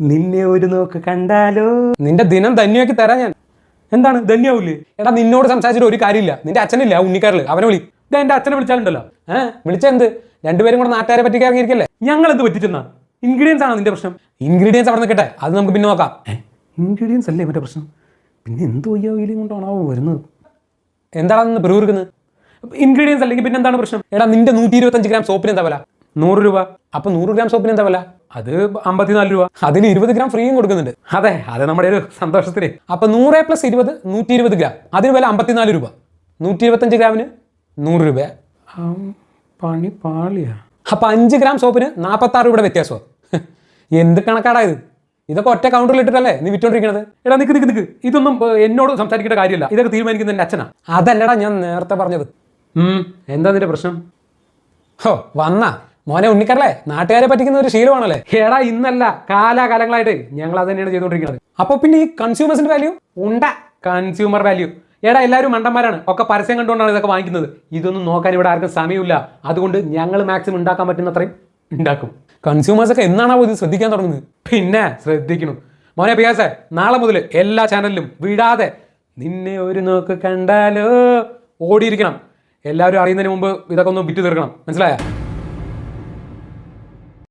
നിന്നെ ഒരു നോക്ക് കണ്ടാലോ? നിന്റെ ദിനം ധന്യമാക്കി തരാം ഞാൻ. എന്താണ്? ധന്യാവൂലേ? എടാ നിന്നോട് സംസാരിച്ചിട്ട് ഒരു കാര്യമില്ല. നിന്റെ അച്ഛനില്ല ഉണ്ണിക്കാരിൽ അവനെ വിളി. ഇതാ എന്റെ അച്ഛനെ വിളിച്ചാലുണ്ടല്ലോ. ഏഹ് വിളിച്ചെന്ത് രണ്ടുപേരും കൂടെ നാട്ടുകാരെ പറ്റി ഇറങ്ങിയിരിക്കല്ലേ ഞങ്ങൾ എന്ത് പറ്റിച്ചെന്നാ? ഇൻഗ്രീഡിയൻസ് ആണോ നിന്റെ പ്രശ്നം? ഇൻഗ്രീഡിയൻസ് അവിടെ നിൽക്കട്ടെ അത് നമുക്ക് പിന്നെ നോക്കാം. ഇൻഗ്രീഡിയൻസ് അല്ലേ മറ്റേ പ്രശ്നം? പിന്നെ എന്ത് വയ്യാവിലും കൊണ്ടാണോ വരുന്നത്? എന്താണെന്ന് പ്രൂർക്കുന്നത് ഇൻഗ്രീഡിയൻസ് അല്ലെങ്കിൽ പിന്നെ എന്താണ് പ്രശ്നം? എടാ നിന്റെ നൂറ്റി ഇരുപത്തഞ്ച് ഗ്രാം സോപ്പിന് എന്താ വില? നൂറ് രൂപ. അപ്പൊ നൂറ് ഗ്രാം സോപ്പിന് എന്താ വില? അത് അമ്പത്തിനാല് രൂപ. അതിന് ഇരുപത് ഗ്രാം ഫ്രീയും കൊടുക്കുന്നുണ്ട്. അതെ അത് നമ്മുടെ ഒരു സന്തോഷത്തിന്. അപ്പൊ നൂറ് പ്ലസ് ഇരുപത് നൂറ്റി ഇരുപത് ഗ്രാം. അതിന് വില അമ്പത്തിനാല് രൂപ. നൂറ്റി ഇരുപത്തഞ്ച് ഗ്രാമിന് നൂറ് രൂപ. പണി പാളിയാ. അപ്പൊ അഞ്ച് ഗ്രാം സോപ്പിന് നാൽപ്പത്തി ആറ് രൂപയുടെ വ്യത്യാസമോ. എന്ത് കണക്കാടാ ഇത്? ഇതൊക്കെ ഒറ്റ കൗണ്ടറിൽ ഇട്ടിട്ടല്ലേ നീ വിറ്റോണ്ടിരിക്കണത്? എടാ നിക്ക് നിക്ക് നിക്ക്. ഇതൊന്നും എന്നോട് സംസാരിക്കേണ്ട കാര്യമില്ല. ഇതൊക്കെ തീരുമാനിക്കുന്ന എന്റെ അച്ഛനാ. അതല്ലടാ ഞാൻ നേരത്തെ പറഞ്ഞത്. ഉം, എന്താ നിന്റെ പ്രശ്നം? ഹോ വന്ന. മോനെ ഉണ്ണിക്കറല്ലേ നാട്ടുകാരെ പറ്റിക്കുന്ന ഒരു ശീലമാണല്ലേ? ഏടാ ഇന്നല്ല കാലാകാലങ്ങളായിട്ട് ഞങ്ങൾ അത് തന്നെയാണ് ചെയ്തുകൊണ്ടിരിക്കുന്നത്. അപ്പൊ പിന്നെ ഈ കൺസ്യൂമേഴ്സിന്റെ വാല്യൂ ഉണ്ട കൺസ്യൂമർ വാല്യൂ എടാ എല്ലാവരും മണ്ടന്മാരാണ്. ഒക്കെ പരസ്യം കണ്ടുകൊണ്ടാണ് ഇതൊക്കെ വാങ്ങിക്കുന്നത്. ഇതൊന്നും നോക്കാൻ ഇവിടെ ആർക്കും സമയമില്ല. അതുകൊണ്ട് ഞങ്ങൾ മാക്സിമം ഉണ്ടാക്കാൻ പറ്റുന്നത്രയും ഉണ്ടാക്കും. കൺസ്യൂമേഴ്സ് ഒക്കെ എന്നാണോ ഇത് ശ്രദ്ധിക്കാൻ തുടങ്ങുന്നത്? പിന്നെ ശ്രദ്ധിക്കണം. മോനെ പിയാസേ നാളെ മുതൽ എല്ലാ ചാനലിലും വിടാതെ നിന്നെ ഒരു നോക്ക് കണ്ടാലോ? ഓടിയിരിക്കണം. എല്ലാവരും അറിയുന്നതിന് മുമ്പ് ഇതൊക്കെ ഒന്ന് വിറ്റ് തീർക്കണം. മനസ്സിലായ?